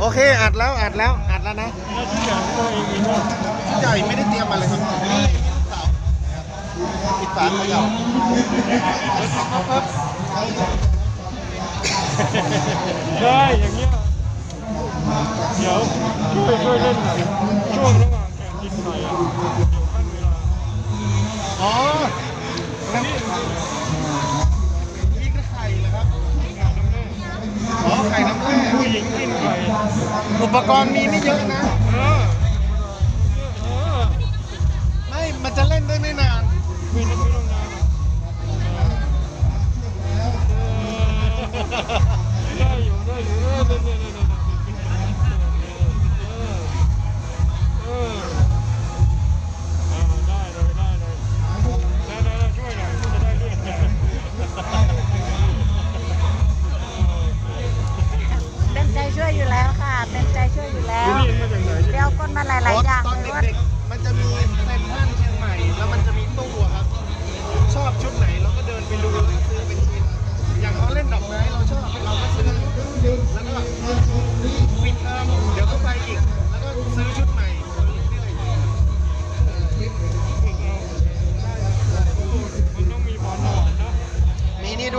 โอเคอัดแล้วอัดแล้วอัดแล้วนะแล้วที่อย่างตัวเองมีว่าชุดใหญ่ไม่ได้เตรียมมาเลยครับนี่เสาปิดฝาเขย่าครับได้อย่างเงี้ยเดี๋ยวช่วยช่วยเล่นหน่อยช่วงระหว่างแข่งกินหน่อยอะเดี๋ยวขั้นเวลาอ๋อ หญิงกินไข่อุปกรณ์มีไม่เยอะนะ เออเออไม่ มันจะเล่นได้ไม่นาน ไม่ต้องไม่ต้องนานหรอ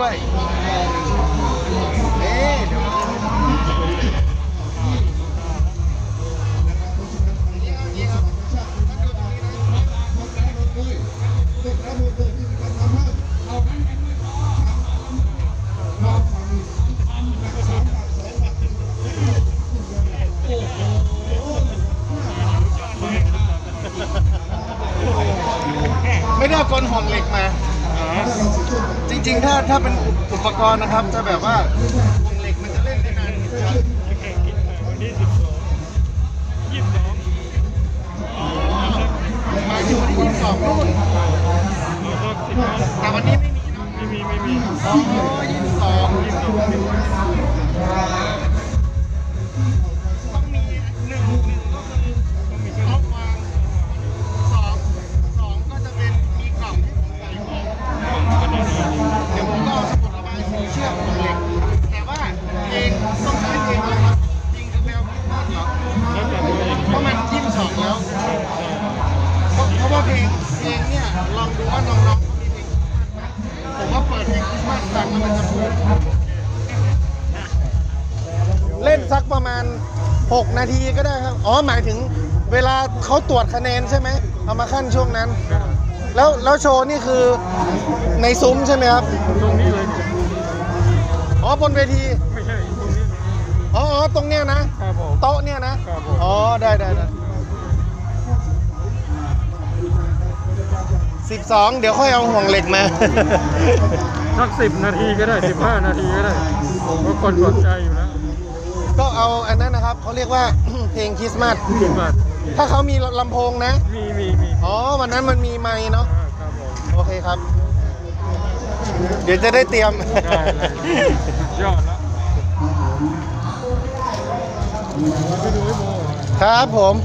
ด้วยนี่เดี๋ยวไม่ได้เอากลห่วงเหล็กมา จริง ๆ ถ้าถ้าเป็นอุปกรณ์นะครับ จะแบบว่าวงเหล็กมันจะเล่นได้นานครับแข่งกินแต่วันที่สิบสองยี่สิบสองหมายถึงวันที่ยี่สิบสองนู่นแต่วันนี้ไม่มีนะไม่มีไม่มีอ๋อยี่สิบสองยี่สิบสอง เพราะว่าเพลงเพลงเนี่ยลองดูว่าน้องๆเขามีเพลงคริสต์มาสไหมผมว่าเปิดเพลงคริสต์มาสฟังแล้วมันจะเพลินเล่นสักประมาณ 6 นาทีก็ได้ครับ อ๋อหมายถึงเวลาเขาตรวจคะแนนใช่ไหม เอามาขั้นช่วงนั้น แล้วแล้วโชว์นี่คือในซุ้มใช่ไหมครับ ตรงนี้เลย อ๋อบนเวที ไม่ใช่ตรงนี้ อ๋ออ๋อตรงเนี้ยนะ ครับผม โต๊ะเนี่ยนะ ครับผม อ๋อ ได้ได้ได้ สิบสองเดี๋ยวค่อยเอาห่วงเหล็กมา สักสิบนาทีก็ได้สิบห้านาทีก็ได้เพราะคนสนใจอยู่แล้วก็เอาอันนั้นนะครับเขาเรียกว่า เพลงคริสต์มาสสิบบาทถ้าเขามีลำโพงนะ มีมีมีอ๋อวันนั้นมันมีไม้เนาะ อ่าครับผมโอเคครับ เดี๋ยวจะได้เตรียม ได้เลยยอดละไปดูให้โบ ครับผม